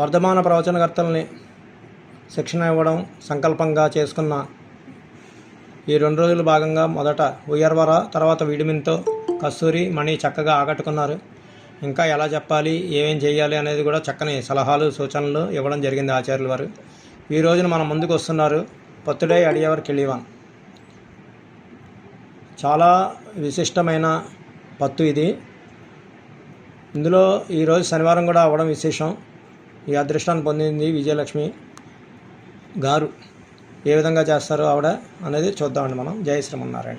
వర్ధమాన ప్రవచనకర్తల్ని శిక్షణ ఇవ్వడం సంకల్పంగా చేసుకున్న ఈ రెండు రోజుల భాగంగా మొదట ఉయ్యర్వర తర్వాత విడిమిన్తో కస్తూరి మణి చక్కగా ఆకట్టుకున్నారు. ఇంకా ఎలా చెప్పాలి ఏమేం చేయాలి అనేది కూడా చక్కని సలహాలు సూచనలు ఇవ్వడం జరిగింది ఆచార్యుల వారు. ఈ రోజున మన ముందుకు వస్తున్నారు పొత్తుడే అడియవర్ కిళివాన్. చాలా విశిష్టమైన పత్తు ఇది. ఇందులో ఈరోజు శనివారం కూడా అవ్వడం విశేషం. ఈ అదృష్టాన్ని పొందింది విజయలక్ష్మి గారు. ఏ విధంగా చేస్తారో ఆవిడ అనేది చూద్దామండి మనం. జయ శ్రీమన్నారాయణ.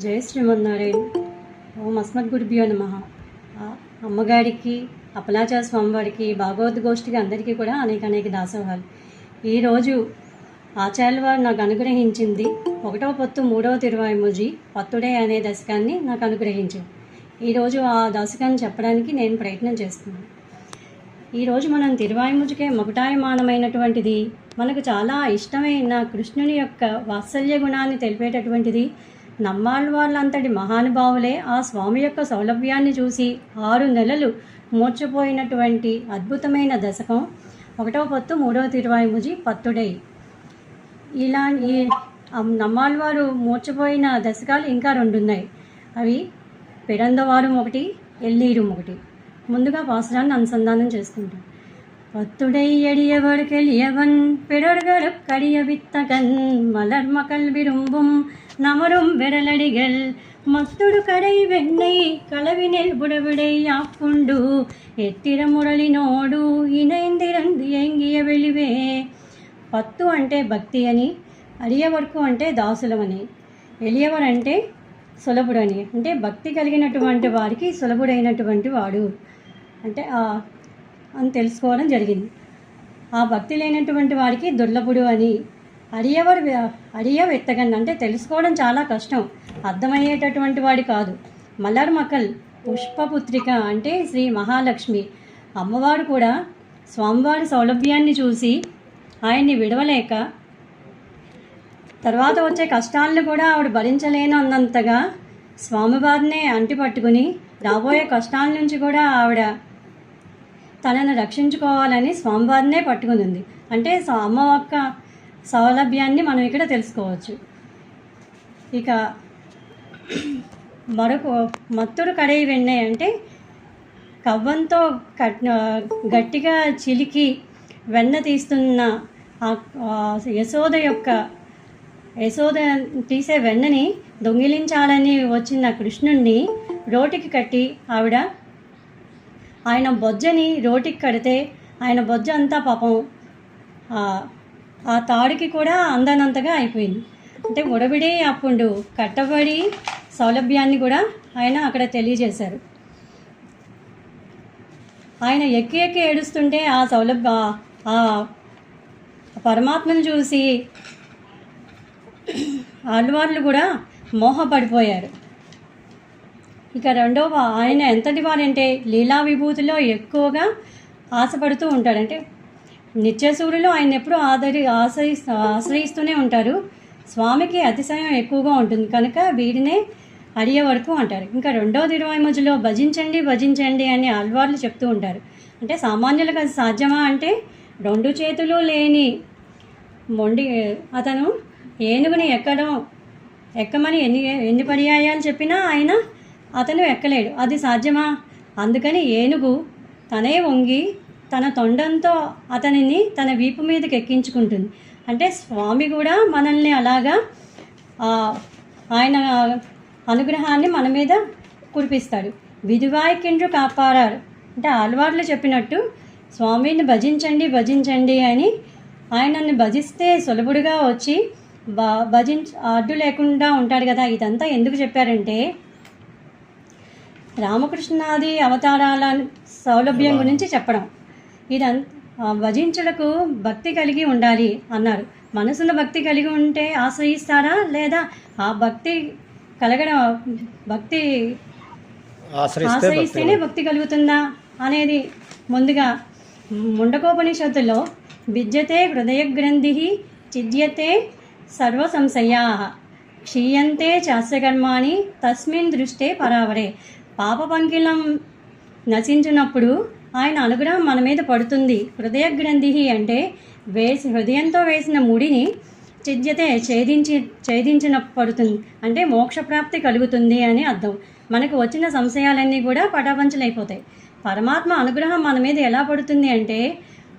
జయ శ్రీమన్నారాయణ. ఓం అస్మద్ గురుభ్యో నమ అమ్మగారికి అపలాచార స్వామివారికి భాగవత్ గోష్ఠికి అందరికీ కూడా అనేక అనేక దాసోహాలు. ఈరోజు ఆచార్యుల వారు నాకు అనుగ్రహించింది ఒకటవ పొత్తు మూడవ తిరువాయిముజి పత్తుడే అనే దశకాన్ని నాకు అనుగ్రహించింది ఈరోజు ఆ దశకాన్ని చెప్పడానికి నేను ప్రయత్నం చేస్తున్నాను. ఈరోజు మనం తిరువాయిముజికే మకుటాయమానమైనటువంటిది మనకు చాలా ఇష్టమైన కృష్ణుని యొక్క వాత్సల్య గుణాన్ని తెలిపేటటువంటిది నమ్మాళ్ళ వాళ్ళంతటి మహానుభావులే ఆ స్వామి యొక్క సౌలభ్యాన్ని చూసి ఆరు నెలలు మూర్చిపోయినటువంటి అద్భుతమైన దశకం. ఒకటవ పొత్తు మూడవ తిరువాయిముజి పత్తుడై. ఇలా ఈ నమ్మాళ్ళవారు మూర్చిపోయిన దశకాలు ఇంకా రెండు ఉన్నాయి అవి పిడందవారం ఒకటి ఎల్లీరు ఒకటి ముందుగా పాసురాన్ని అనుసంధానం చేసుకుంటాం பத்துடை எளியவர்கெளியவன் பிறர்களுக் கடிய வித்தகன் மலர் மகள் விரும்பும் நமரும் விரலடிகள் மத்துடு கடை வெண்ணை களவினில் புடவிடை ஆப்புண்டு ఎత్తిర మురళినోడు ఇనైందిరంది ఎంగియ వెలివే పత్తు అంటే భక్తి అని అడియవరకు అంటే దాసులమని ఎలియవర్ అంటే సులభుడని. అంటే భక్తి కలిగినటువంటి వారికి సులభుడైనటువంటి వాడు. అంటే అని తెలుసుకోవడం జరిగింది. ఆ భక్తి లేనటువంటి వారికి దుర్లభుడు అని అడియవరు అడియ వెత్తగన్ అంటే తెలుసుకోవడం చాలా కష్టం. అర్థమయ్యేటటువంటి వాడు కాదు. మలర్ మకల్ పుష్పపుత్రిక అంటే శ్రీ మహాలక్ష్మి. అమ్మవారు కూడా స్వామివారి సౌలభ్యాన్ని చూసి ఆయన్ని విడవలేక తర్వాత వచ్చే కష్టాలను కూడా ఆవిడ భరించలేనన్నంతగా స్వామివారినే అంటిపట్టుకుని రాబోయే కష్టాల నుంచి కూడా ఆవిడ తనను రక్షించుకోవాలని స్వామివారినే పట్టుకుని ఉంది అంటే అమ్మ యొక్క సౌలభ్యాన్ని మనం ఇక్కడ తెలుసుకోవచ్చు. ఇక మరొక మత్తుడు కడయి వెన్నె అంటే కవ్వంతో కట్ గట్టిగా చిలికి వెన్న తీస్తున్న యశోద యొక్క యశోద తీసే వెన్నని దొంగిలించాలని వచ్చిన కృష్ణుణ్ణి రోటికి కట్టి ఆవిడ ఆయన బొజ్జని రోటికి కడితే ఆయన బొజ్జ అంతా పాపం. ఆ, తాడుకి కూడా అందనంతగా అయిపోయింది. అంటే ఉడబిడే అప్పుడు కట్టబడి సౌలభ్యాన్ని కూడా ఆయన అక్కడ తెలియజేశారు. ఆయన ఎక్కి ఎక్కి ఏడుస్తుంటే ఆ సౌలభ్య ఆ పరమాత్మను చూసి ఆడవాళ్ళు కూడా మోహపడిపోయారు. ఇక రెండవ ఆయన ఎంతటి వారంటే లీలా విభూతిలో ఎక్కువగా ఆశపడుతూ ఉంటాడంటే నిత్యసూరులు ఆయన ఎప్పుడూ ఆదరి ఆశ్రయి ఆశ్రయిస్తూనే ఉంటారు. స్వామికి అతిశయం ఎక్కువగా ఉంటుంది. కనుక వీడినే అడిగే వరకు అంటారు. ఇంకా రెండవ తిరువాయిమజులో మధ్యలో భజించండి భజించండి అని ఆల్వార్లు చెప్తూ ఉంటారు. అంటే సామాన్యులకు అది సాధ్యమా అంటే రెండు చేతులు లేని మొండి అతను ఏనుగుని ఎక్కడం? ఎక్కమని ఎన్ని ఎన్ని పర్యాయాలు చెప్పినా ఆయన అతను ఎక్కలేడు. అది సాధ్యమా? అందుకని ఏనుగు తనే వంగి తన తొండంతో అతనిని తన వీపు మీదకి ఎక్కించుకుంటుంది. అంటే స్వామి కూడా మనల్ని అలాగా ఆయన అనుగ్రహాన్ని మన మీద కురిపిస్తాడు. విధువాయికిండ్రు కాపాడారు అంటే ఆల్వార్లు చెప్పినట్టు స్వామిని భజించండి భజించండి అని ఆయనని భజిస్తే సులభుడుగా వచ్చి భజించ అడ్డు లేకుండా ఉంటాడు కదా. ఇదంతా ఎందుకు చెప్పారంటే రామకృష్ణాది అవతారాల సౌలభ్యం గురించి చెప్పడం. ఇదంతా భజించుటకు భక్తి కలిగి ఉండాలి అన్నారు. మనసులో భక్తి కలిగి ఉంటే ఆశ్రయిస్తారా లేదా ఆ భక్తి కలగడం భక్తి ఆశ్రయిస్తే ఆశ్రయిస్తేనే భక్తి కలుగుతుందా అనేది ముందుగా ముండకోపనిషత్తులో విద్యతే హృదయ గ్రంథి చిద్యతే సర్వసంశయా. క్షీయంతే శాస్త్రకర్మాణి తస్మిన్ దృష్టే పరావరే. పాపపంకిలం నశించినప్పుడు ఆయన అనుగ్రహం మన మీద పడుతుంది. హృదయ గ్రంథి అంటే వేసి హృదయంతో వేసిన ముడిని చిద్యతే ఛేదించి ఛేదించిన పడుతుంది అంటే మోక్షప్రాప్తి కలుగుతుంది అని అర్థం. మనకు వచ్చిన సంశయాలన్నీ కూడా పటాపంచలైపోతాయి. పరమాత్మ అనుగ్రహం మన మీద ఎలా పడుతుంది అంటే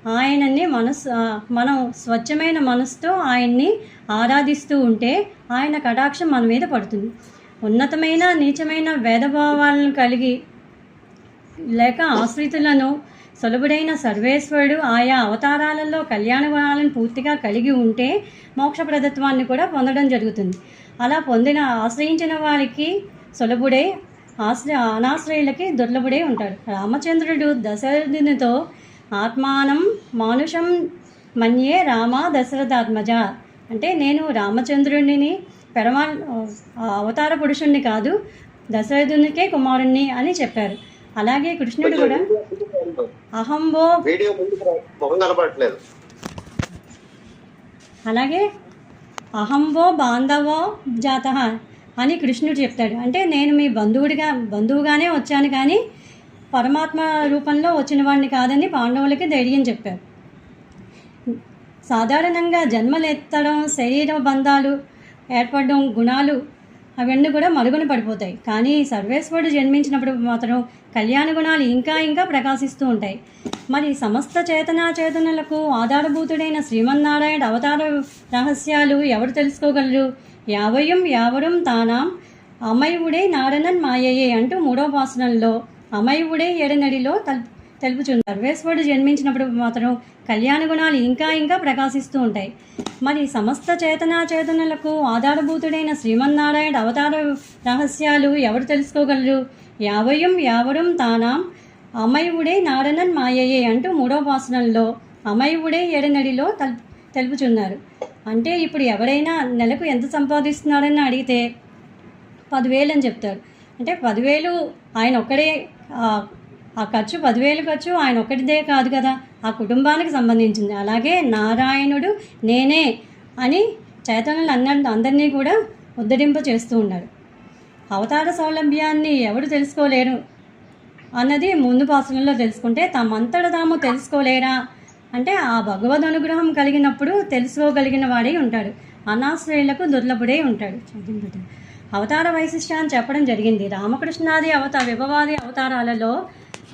ఆయనని మనసు మనం స్వచ్ఛమైన మనసుతో ఆయన్ని ఆరాధిస్తూ ఉంటే ఆయన కటాక్షం మన మీద పడుతుంది. ఉన్నతమైన నీచమైన భేదభావాలను కలిగి లేక ఆశ్రితులను సులభుడైన సర్వేశ్వరుడు ఆయా అవతారాలలో కళ్యాణ గుణాలను పూర్తిగా కలిగి ఉంటే మోక్షప్రదత్వాన్ని కూడా పొందడం జరుగుతుంది. అలా పొందిన ఆశ్రయించిన వారికి సులభుడే ఆశ్ర అనాశ్రయులకి దుర్లభుడే ఉంటాడు. రామచంద్రుడు దశరథునితో ఆత్మానం మానుషం మన్యే రామ దశరథాత్మజ. అంటే నేను రామచంద్రుడిని పెరమా అవతార పురుషుణ్ణి కాదు దశరథునికే కుమారుణ్ణి అని చెప్పారు. అలాగే కృష్ణుడు కూడా అహంబో అలాగే అహంవో బాంధవో జాత అని కృష్ణుడు చెప్తాడు. అంటే నేను మీ బంధువుడిగా బంధువుగానే వచ్చాను కానీ పరమాత్మ రూపంలో వచ్చిన వాడిని కాదని పాండవులకి ధైర్యం చెప్పారు. సాధారణంగా జన్మలెత్తడం శరీర బంధాలు ఏర్పడడం గుణాలు అవన్నీ కూడా మరుగున పడిపోతాయి. కానీ సర్వేశ్వరుడు జన్మించినప్పుడు మాత్రం కళ్యాణ గుణాలు ఇంకా ఇంకా ప్రకాశిస్తూ ఉంటాయి. మరి సమస్త చేతనా చేతనలకు ఆధారభూతుడైన శ్రీమన్నారాయణ అవతార రహస్యాలు ఎవరు తెలుసుకోగలరు? యావయం యావరం తానాం అమయుడే నారణన్ మాయయే అంటూ మూడో వాసనంలో అమయుడే ఎడనడిలో తెల్ తెలుపుచుంది సర్వేశ్వరుడు జన్మించినప్పుడు మాత్రం కళ్యాణ గుణాలు ఇంకా ఇంకా ప్రకాశిస్తూ ఉంటాయి. మరి సమస్త చేతనా చేతనలకు ఆధారభూతుడైన శ్రీమన్నారాయణ అవతార రహస్యాలు ఎవరు తెలుసుకోగలరు? యావయం యావరం తానాం అమయుడే నారణన్ మాయయే అంటూ మూడో వాసనంలో అమయుడే ఎడనడిలో తల్ తెలుపుచున్నారు. అంటే ఇప్పుడు ఎవరైనా నెలకు ఎంత సంపాదిస్తున్నారని అడిగితే పదివేలు అని చెప్తారు. అంటే పదివేలు ఆయన ఒక్కడే ఆ- ఖర్చు పదివేలు ఖర్చు ఆయన ఒక్కటిదే కాదు కదా. ఆ కుటుంబానికి సంబంధించింది. అలాగే నారాయణుడు నేనే అని చైతన్యులు అన్న అందరినీ కూడా ఉద్ధరింప చేస్తూ ఉన్నాడు అవతార సౌలభ్యాన్ని ఎవరు తెలుసుకోలేరు అన్నది ముందు పాసనలో తెలుసుకుంటే తమంతట తాము తెలుసుకోలేరా? అంటే ఆ భగవద్ అనుగ్రహం కలిగినప్పుడు తెలుసుకోగలిగిన వాడే ఉంటాడు. అనాశ్రయులకు దుర్లభుడే ఉంటాడు. అవతార వైశిష్ట్యాన్ని చెప్పడం జరిగింది. రామకృష్ణాది అవతార విభవాది అవతారాలలో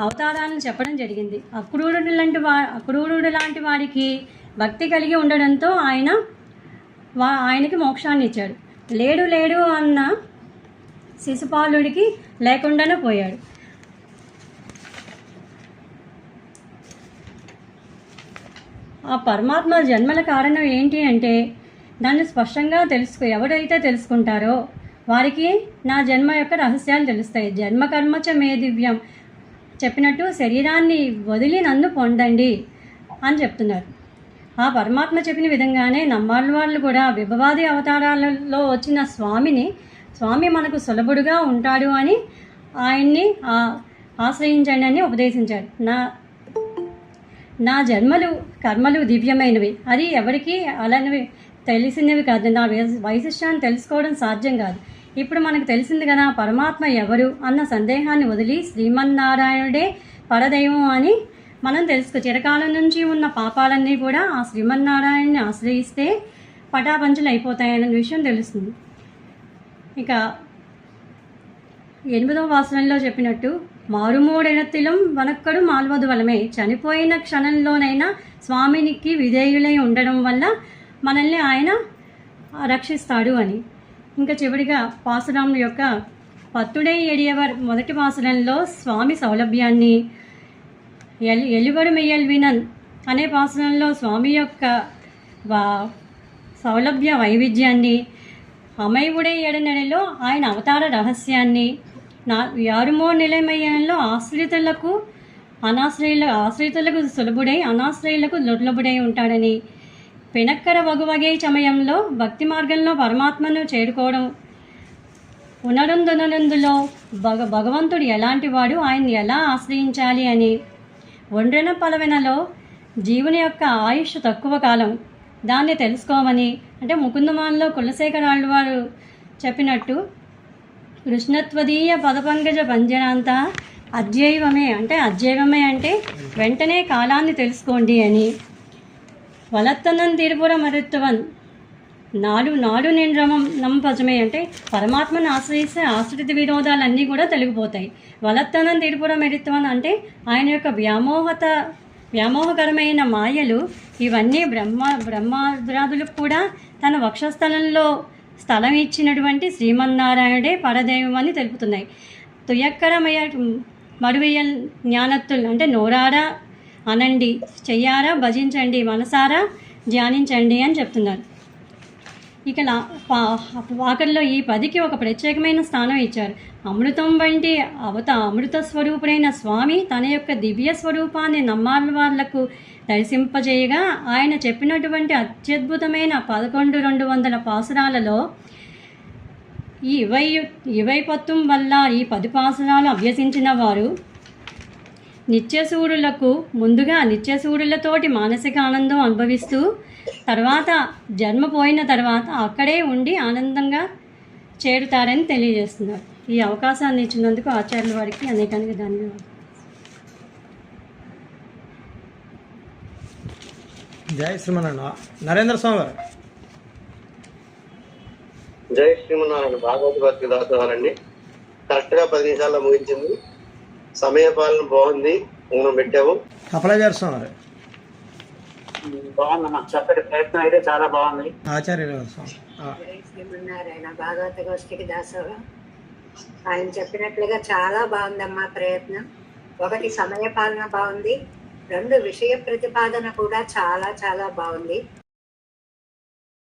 అవతారాలను చెప్పడం జరిగింది. అక్రూరుడు లాంటి వా అక్రూరుడు లాంటి వారికి భక్తి కలిగి ఉండడంతో ఆయన వా ఆయనకి మోక్షాన్ని ఇచ్చాడు. లేడు లేడు అన్న శిశుపాలుడికి లేకుండానే పోయాడు. ఆ పరమాత్మ జన్మల కారణం ఏంటి అంటే దాన్ని స్పష్టంగా తెలుసుకో ఎవరైతే తెలుసుకుంటారో వారికి నా జన్మ యొక్క రహస్యాలు తెలుస్తాయి. జన్మ కర్మచ మే దివ్యం. చెప్పినట్టు శరీరాన్ని వదిలి నన్ను పొందండి అని చెప్తున్నారు. ఆ పరమాత్మ చెప్పిన విధంగానే నమ్మాళ్ళ వాళ్ళు కూడా విభవాది అవతారాలలో వచ్చిన స్వామిని స్వామి మనకు సులభుడుగా ఉంటాడు అని ఆయన్ని ఆశ్రయించండి అని ఉపదేశించాడు నా నా జన్మలు కర్మలు దివ్యమైనవి. అది ఎవరికి అలాంటివి తెలిసినవి కాదు. నా వై- తెలుసుకోవడం సాధ్యం కాదు. ఇప్పుడు మనకు తెలిసింది కదా పరమాత్మ ఎవరు అన్న సందేహాన్ని వదిలి శ్రీమన్నారాయణుడే పరదైవం అని మనం తెలుసుకో చిరకాలం నుంచి ఉన్న పాపాలన్నీ కూడా ఆ శ్రీమన్నారాయణని ఆశ్రయిస్తే పటాపంచలు అయిపోతాయన్న విషయం తెలుస్తుంది. ఇక ఎనిమిదవ వాసనంలో చెప్పినట్టు మారుమూడెనత్తిలం వనక్కడు మాల్వదు వలమే చనిపోయిన క్షణంలోనైనా స్వామినికి విధేయులై ఉండడం వల్ల మనల్ని ఆయన రక్షిస్తాడు అని. ఇంకా చివరిగా పాసురాముల యొక్క పత్తుడై ఎడియవర్ మొదటి పాసురంలో స్వామి సౌలభ్యాన్ని ఎల్ ఎలువరు మెయ్యల్ వినన్ అనే పాసురంలో స్వామి యొక్క వా- సౌలభ్య వైవిధ్యాన్ని అమైవుడే ఎడనెలలో ఆయన అవతార రహస్యాన్ని నా యారుమో నిలయమయ్యంలో ఆశ్రితులకు అనాశ్రయుల ఆశ్రితులకు సులభుడై అనాశ్రయులకు దుర్లభుడై ఉంటాడని పినక్కర వగువగే సమయంలో భక్తి మార్గంలో పరమాత్మను చేరుకోవడం. ఉనరుందునందులో భగ భగవంతుడు ఎలాంటి వాడు ఆయన్ని ఎలా ఆశ్రయించాలి అని. ఒండ్రెన పలవెనలో జీవుని యొక్క ఆయుష్ తక్కువ కాలం. దాన్ని తెలుసుకోమని. అంటే ముకుందమాన్లో కులశేఖరాళ్ళు వారు చెప్పినట్టు కృష్ణత్వదీయ పదపంకజ పంజరాంత అజైవమే అంటే అజైవమే అంటే వెంటనే కాలాన్ని తెలుసుకోండి అని. వలత్తనం తిరుపుర మరుత్వన్ నాడు నాడు నిండ్రమం నంపజమే అంటే పరమాత్మను ఆశ్రయిస్తే ఆశ్రిత వినోదాలన్నీ కూడా తొలగిపోతాయి. వలత్తనం తిరుపుర మెరిత్వన్ అంటే ఆయన యొక్క వ్యామోహత వ్యామోహకరమైన మాయలు ఇవన్నీ బ్రహ్మ బ్రహ్మాద్రాదులకు కూడా తన వక్షస్థలంలో స్థలం ఇచ్చినటువంటి శ్రీమన్నారాయణుడే పరదైవం అని తెలుపుతున్నాయి. తుయక్కరమయ మరువయ్య జ్ఞానత్తులు అంటే నోరారా అనండి. చెయ్యారా? భజించండి. మనసారా? ధ్యానించండి అని చెప్తున్నారు. ఇక లా ఈ పదికి ఒక ప్రత్యేకమైన స్థానం ఇచ్చారు. అమృతం వంటి అవత అమృత స్వరూపుడైన స్వామి తన యొక్క దివ్య స్వరూపాన్ని నమ్మాల వాళ్ళకు దర్శింపజేయగా ఆయన చెప్పినటువంటి అత్యద్భుతమైన పదకొండు రెండు వందల పాసురాలలో ఈ ఇవై ఇవైపత్వం వల్ల ఈ పది పాసురాలు అభ్యసించిన వారు నిత్యసూరులకు ముందుగా నిత్యసూరులతోటి మానసిక ఆనందం అనుభవిస్తూ తర్వాత జన్మ పోయిన తర్వాత అక్కడే ఉండి ఆనందంగా చేరుతారని తెలియజేస్తున్నారు. ఈ అవకాశాన్ని ఇచ్చినందుకు ఆచార్యుల వారికి అనేకానికి ధన్యవాదాలు. జై శ్రీమన్నారాయణ. నరేంద్ర స్వామి గారు. జై శ్రీమన్నారాయణ. భాగవత భక్తి దాసవాలండి కరెక్ట్గా పది నిమిషాల్లో ముగించింది. సమయ పాలన బాగుంది. మనం గారు బాగుందమ్మా చక్కటి ప్రయత్నం అయితే చాలా బాగుంది. ఆచార్యుల స్వామి. ఆ, శ్రీమన్నారాయణ భాగవత గోష్ఠికి దాసోహం. ఆయన చెప్పినట్లుగా చాలా బాగుందమ్మా ప్రయత్నం. ఒకటి సమయ పాలన బాగుంది. రెండు విషయ ప్రతిపాదన కూడా చాలా చాలా బాగుంది.